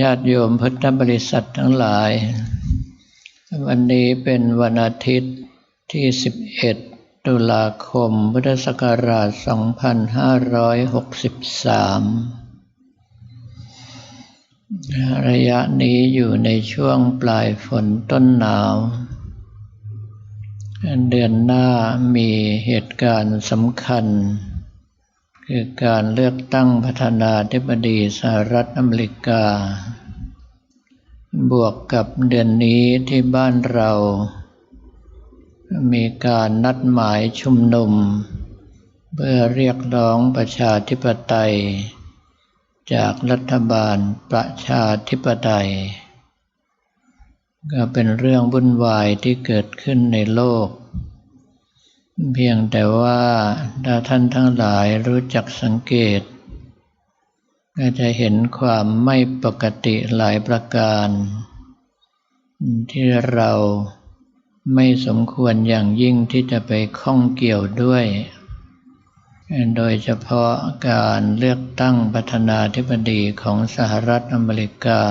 ญาติโยมพุทธบริษัททั้งหลาย วันนี้เป็นวันอาทิตย์ที่ 11 ตุลาคม พุทธศักราช 2563 ระยะนี้อยู่ในช่วงปลายฝนต้นหนาว เดือนหน้ามีเหตุการณ์สำคัญ คือการเลือกตั้งประธานาธิบดีสหรัฐอเมริกา บวกกับเดือนนี้ที่บ้านเรา มีการนัดหมายชุมนุม เพื่อเรียกร้องประชาธิปไตย จากรัฐบาลประชาธิปไตย ก็เป็นเรื่องวุ่นวายที่เกิดขึ้นในโลก เพียงแต่ว่าถ้าท่านทั้งหลายรู้จักสังเกต ก็จะเห็นความไม่ปกติหลายประการ ที่เราไม่สมควรอย่างยิ่งที่จะไปข้องเกี่ยวด้วย โดยเฉพาะการเลือกตั้งประธานาธิบดีของสหรัฐอเมริกา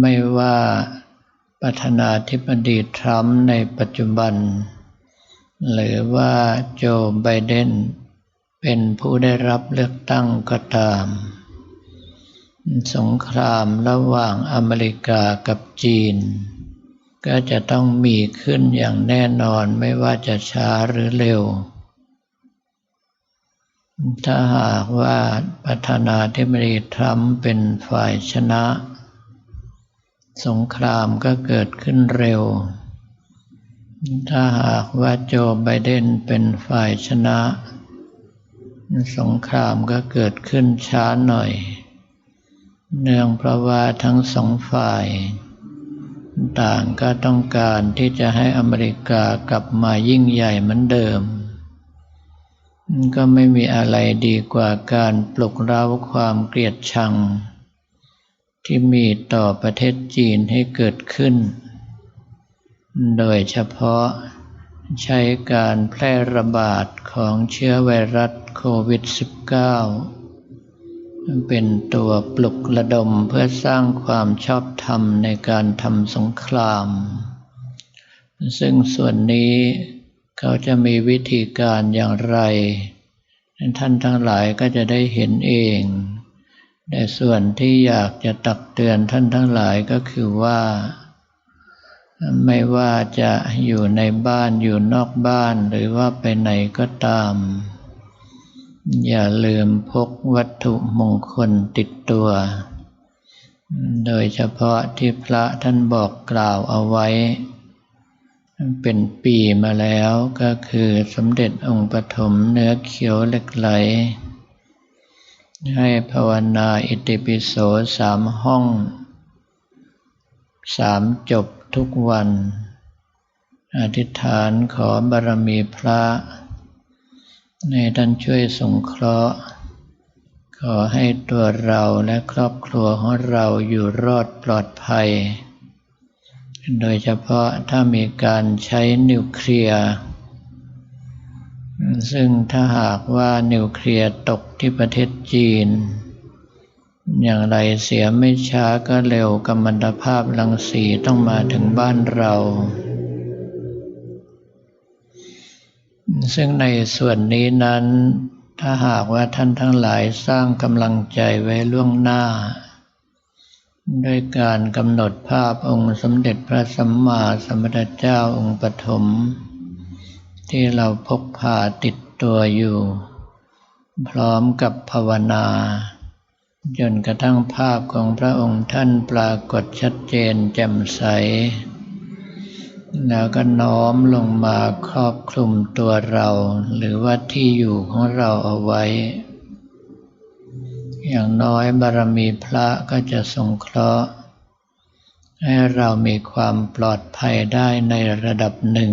ไม่ว่าประธานาธิบดีทรัมป์ในปัจจุบัน หรือว่าโจไบเดนเป็นผู้ได้รับเลือกตั้งก็ตาม สงครามระหว่างอเมริกากับจีน ก็จะต้องมีขึ้นอย่างแน่นอนไม่ว่าจะช้าหรือเร็ว ถ้าหากว่าประธานาธิบดีทรัมป์เป็นฝ่ายชนะ สงครามก็เกิดขึ้นเร็ว ถ้าหากว่าโจไบเดนเป็นฝ่ายชนะ สงครามก็เกิดขึ้นช้าหน่อย เนื่องเพราะว่าทั้งสองฝ่าย ต่างก็ต้องการที่จะให้อเมริกากลับมายิ่งใหญ่เหมือนเดิม ก็ไม่มีอะไรดีกว่าการปลุกเร้าความเกลียดชัง ที่มีต่อประเทศจีนให้เกิดขึ้น โดยเฉพาะใช้การแพร่ระบาดของเชื้อไวรัสโควิด -19 เป็นตัวปลุกระดมเพื่อสร้างความชอบธรรมในการทำสงคราม ซึ่งส่วนนี้เขาจะมีวิธีการอย่างไร ท่านทั้งหลายก็จะได้เห็นเอง แต่ส่วนที่อยากจะตักเตือนท่านทั้งหลายก็คือว่า ไม่ว่าจะอยู่ในบ้านอยู่นอกบ้านหรือว่าไปไหนก็ตาม อย่าลืมพกวัตถุมงคลติดตัว โดยเฉพาะที่พระท่านบอกกล่าวเอาไว้ เป็นปีมาแล้วก็คือสมเด็จองค์ปฐมเนื้อเขียวเหล็กไหล ให้ภาวนาอิติปิโสสามห้องสามจบ ทุกวัน อธิษฐานขอบารมีพระ ในท่านช่วยสงเคราะห์ ขอให้ตัวเราและครอบครัวของเราอยู่รอดปลอดภัย โดยเฉพาะถ้ามีการใช้นิวเคลียร์ซึ่งถ้าหากว่านิวเคลียร์ตกที่ประเทศจีน อย่างไรเสียไม่ช้าก็เร็วกัมมันตภาพรังสีต้องมาถึงบ้านเรา ซึ่งในส่วนนี้นั้น ถ้าหากว่าท่านทั้งหลายสร้างกำลังใจไว้ล่วงหน้า ด้วยการกำหนดภาพองค์สมเด็จพระสัมมาสัมพุทธเจ้าองค์ปฐมที่เราพกพาติดตัวอยู่ พร้อมกับภาวนา จนกระทั่งภาพของพระองค์ท่านปรากฏชัดเจนแจ่มใส แล้วก็น้อมลงมาครอบคลุมตัวเรา หรือว่าที่อยู่ของเราเอาไว้ อย่างน้อยบารมีพระก็จะสงเคราะห์ ให้เรามีความปลอดภัยได้ในระดับหนึ่ง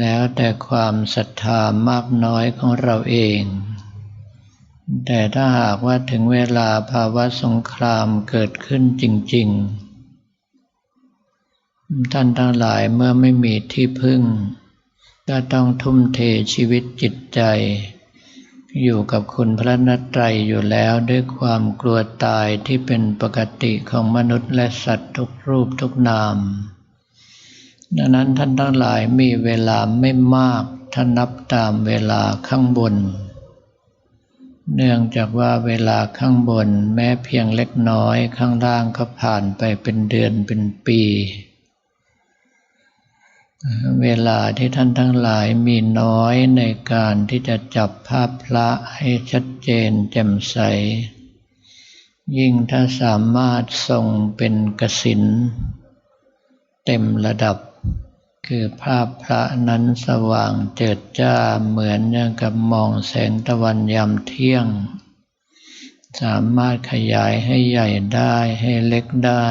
แล้วแต่ความศรัทธามากน้อยของเราเอง แต่ถ้าหากว่าถึงเวลาภาวะสงครามเกิดขึ้นจริง ๆ ท่านทั้งหลายเมื่อไม่มีที่พึ่ง ก็ต้องทุ่มเทชีวิตจิตใจ อยู่กับคุณพระนัตรัยอยู่แล้วด้วยความกลัวตายที่เป็นปกติของมนุษย์และสัตว์ทุกรูปทุกนาม ดังนั้นท่านทั้งหลายมีเวลาไม่มากถ้านับตามเวลาข้างบน เนื่องจากว่าเวลาข้างบนแม้เพียงเล็กน้อยข้างล่างก็ผ่านไปเป็นเดือนเป็นปี เวลาที่ท่านทั้งหลายมีน้อยในการที่จะจับภาพพระให้ชัดเจนแจ่มใส ยิ่งถ้าสามารถทรงเป็นกสินเต็มระดับ คือภาพพระนั้นสว่างเจิดจ้าเหมือนอย่างกับมองแสงตะวันยามเที่ยง สามารถขยายให้ใหญ่ได้ให้เล็กได้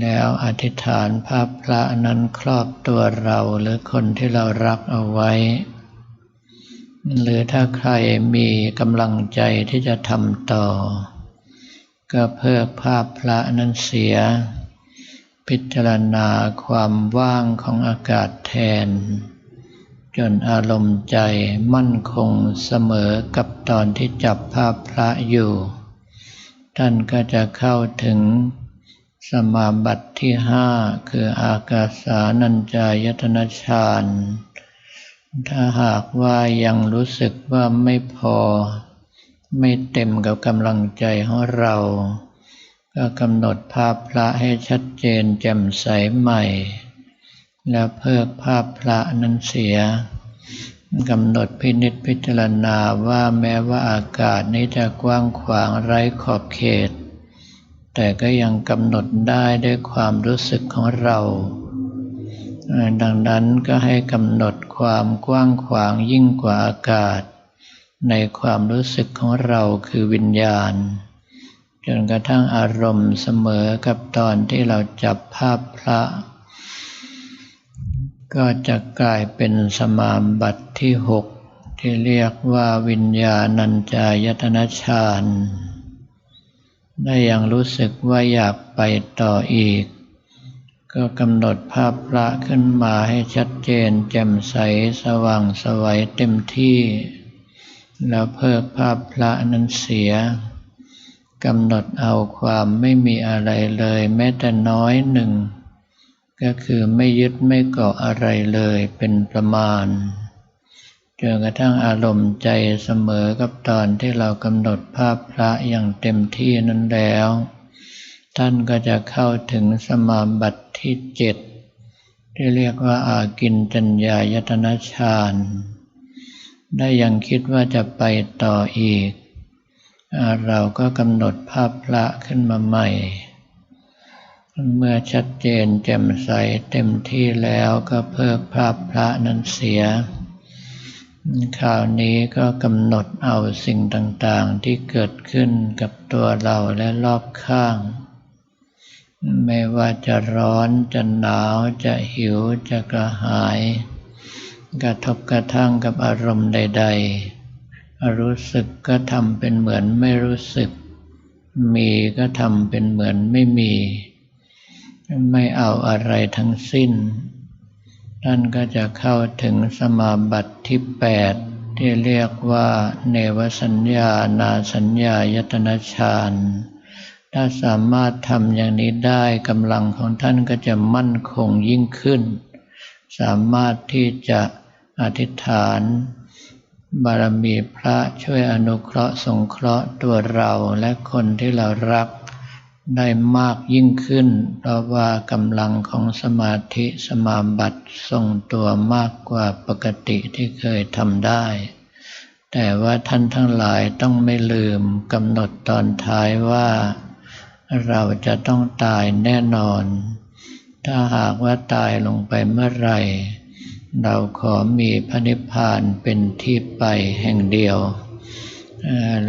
แล้วอธิษฐานภาพพระนั้นครอบตัวเราหรือคนที่เรารักเอาไว้ หรือถ้าใครมีกำลังใจที่จะทำต่อ ก็เพิกภาพพระนั้นเสีย พิจารณาความว่างของอากาศแทน จนอารมณ์ใจมั่นคงเสมอกับตอนที่จับภาพพระอยู่ ท่านก็จะเข้าถึงสมาบัติที่ห้าคืออากาสานัญจายตนะฌานถ้าหากว่ายังรู้สึกว่าไม่พอ ไม่เต็มกับกำลังใจของเรา ก็กำหนดภาพพระให้ชัดเจนแจ่มใสใหม่ แล้วเพิกภาพพระนั้นเสียกำหนดพินิจพิจารณาว่าแม้ว่าอากาศนี้จะกว้างขวางไร้ขอบเขต แต่ก็ยังกำหนดได้ด้วยความรู้สึกของเรา ดังนั้นก็ให้กำหนดความกว้างขวางยิ่งกว่าอากาศ ในความรู้สึกของเราคือวิญญาณ จนกระทั่งอารมณ์เสมอกับตอนที่เราจับภาพพระ ก็จะกลายเป็นสมามบัติที่หกที่เรียกว่าวิญญาณัญจายตนะฌานได้ยังรู้สึกว่าอยากไปต่ออีก ก็กำหนดภาพพระขึ้นมาให้ชัดเจน แจ่มใสสว่างสวัยเต็มที่ แล้วเพิกภาพพระนั้นเสีย กำหนดเอาความไม่มีอะไรเลยแม้แต่น้อยหนึ่ง ก็คือไม่ยึดไม่เกาะอะไรเลยเป็นประมาณจนกระทั่งอารมณ์ใจเสมอกับตอนที่เรากำหนดภาพพระอย่างเต็มที่นั้นแล้ว ท่านก็จะเข้าถึงสมาบัติที่เจ็ดที่เรียกว่าอากินจัญญายตนะฌานได้ยังคิดว่าจะไปต่ออีก เราก็กำหนดภาพพระขึ้นมาใหม่ เมื่อชัดเจนแจ่มใสเต็มที่แล้วก็เพิกภาพพระนั้นเสียคราวนี้ก็กำหนดเอาสิ่งต่างๆที่เกิดขึ้นกับตัวเราและรอบข้าง ไม่ว่าจะร้อนจะหนาวจะหิวจะกระหาย กระทบกระทั่งกับอารมณ์ใด ๆ รู้สึกก็ทำเป็นเหมือนไม่รู้สึก มีก็ทำเป็นเหมือนไม่มี ไม่เอาอะไรทั้งสิ้น ท่านก็จะเข้าถึงสมาบัติที่แปดที่เรียกว่าเนวสัญญานาสัญญายตนะฌานถ้าสามารถทำอย่างนี้ได้กำลังของท่านก็จะมั่นคงยิ่งขึ้น สามารถที่จะอธิษฐาน บารมีพระช่วยอนุเคราะห์สงเคราะห์ตัวเราและคนที่เรารักได้มากยิ่งขึ้น เพราะว่ากำลังของสมาธิสมาบัติทรงตัวมากกว่าปกติที่เคยทำได้ แต่ว่าท่านทั้งหลายต้องไม่ลืมกำหนดตอนท้ายว่า เราจะต้องตายแน่นอน ถ้าหากว่าตายลงไปเมื่อไหร่ เราขอมีพระนิพพานเป็นที่ไปแห่งเดียว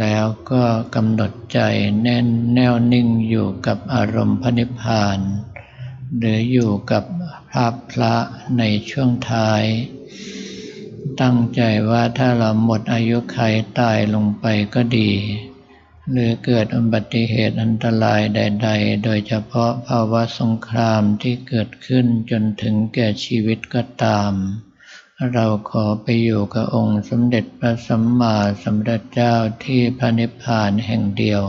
แล้วก็กำหนดใจแน่นแน่วนิ่งอยู่กับอารมณ์พระนิพพาน หรืออยู่กับภาพพระในช่วงท้าย ตั้งใจว่าถ้าเราหมดอายุขัยตายลงไปก็ดี หรือเกิดอุบัติเหตุอันตรายใด ๆ โดยเฉพาะภาวะสงครามที่เกิดขึ้นจนถึงแก่ชีวิตก็ตาม เราขอไปอยู่กับองค์สมเด็จพระสัมมาสัมพุทธเจ้าที่พระนิพพานแห่งเดียว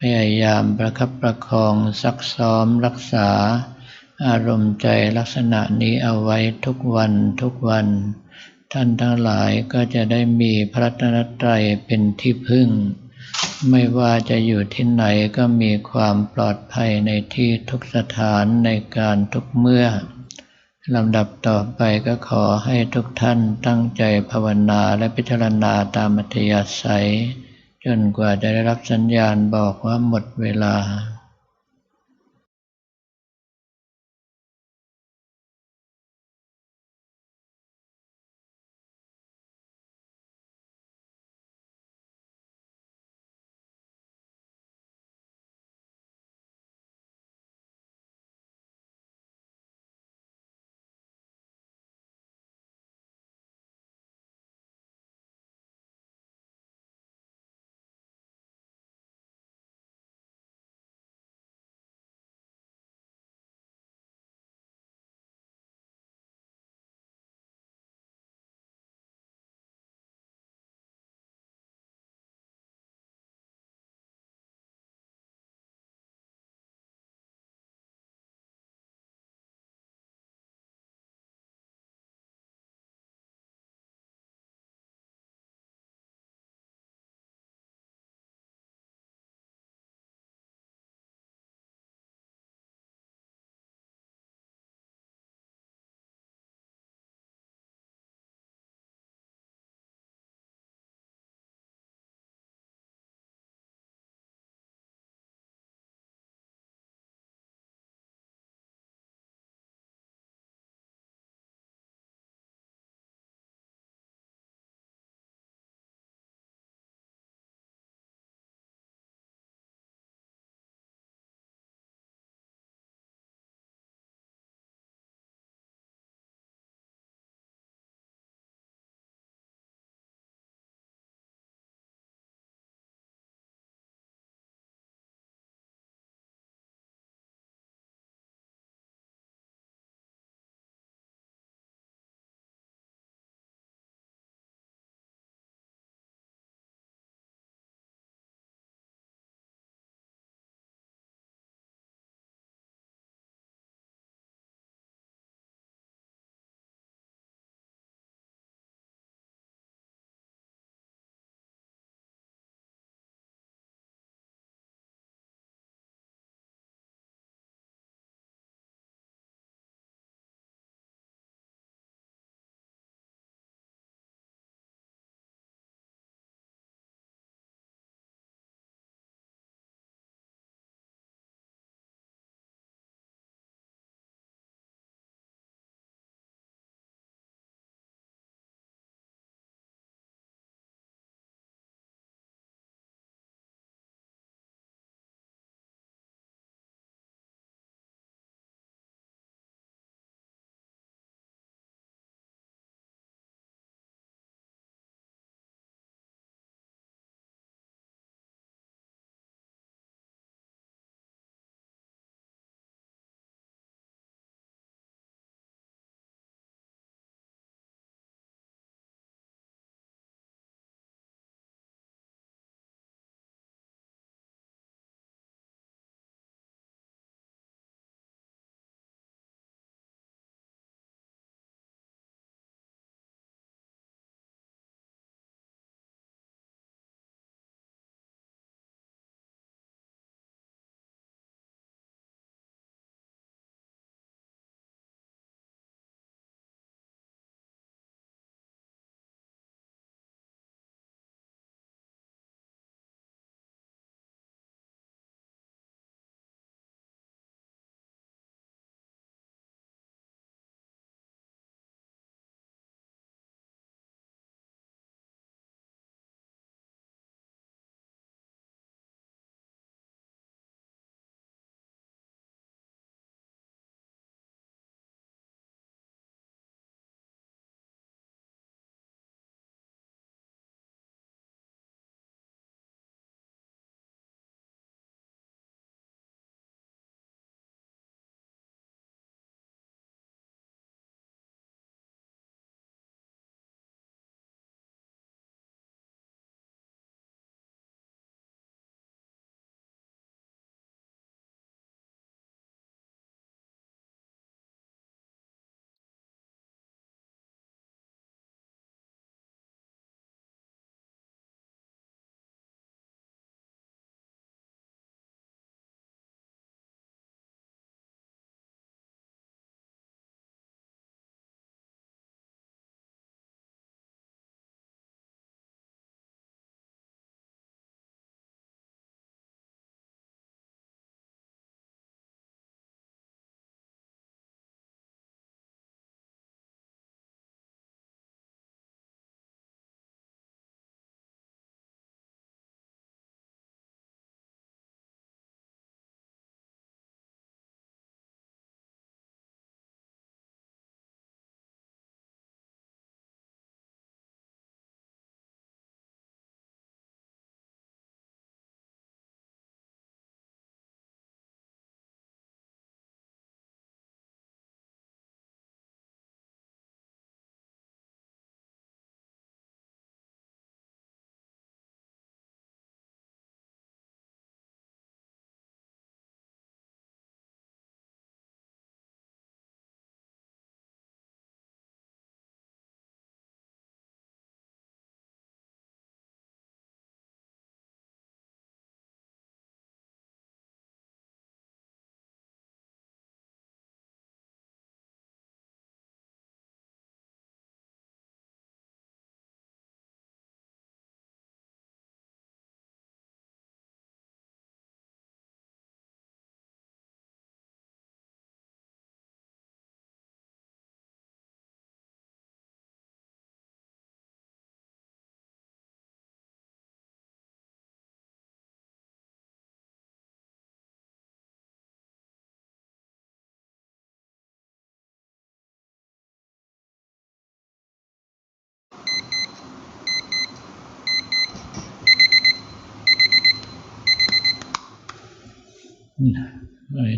พยายามประคับประคองซักซ้อมรักษา อารมณ์ใจลักษณะนี้เอาไว้ทุกวันทุกวัน ท่านทั้งหลายก็จะได้มีพระตนตรัยเป็นที่พึ่ง ไม่ว่าจะอยู่ที่ไหนก็มีความปลอดภัยในที่ทุกสถานในการทุกเมื่อลำดับต่อไปก็ขอให้ทุกท่านตั้งใจภาวนาและพิจารณาตามอัธยาศัย จนกว่าจะได้รับสัญญาณบอกว่าหมดเวลา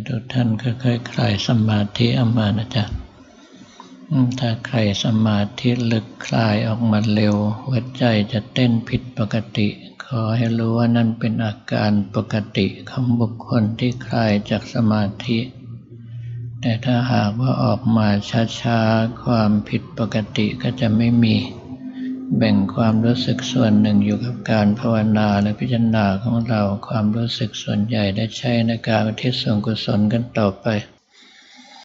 ทุกท่านค่อยๆคลายสมาธิออกมานะจ๊ะถ้าใครสมาธิลึกคลายออกมาเร็ว หัวใจจะเต้นผิดปกติ ขอให้รู้ว่านั่นเป็นอาการปกติของบุคคลที่คลายจากสมาธิ แต่ถ้าหากว่าออกมาช้าๆ ความผิดปกติก็จะไม่มี แบ่งความรู้สึกส่วนหนึ่งอยู่กับการภาวนาและพิจารณาของเราความรู้สึกส่วนใหญ่ได้ใช้ในการอุทิศส่วนกุศลกันต่อไป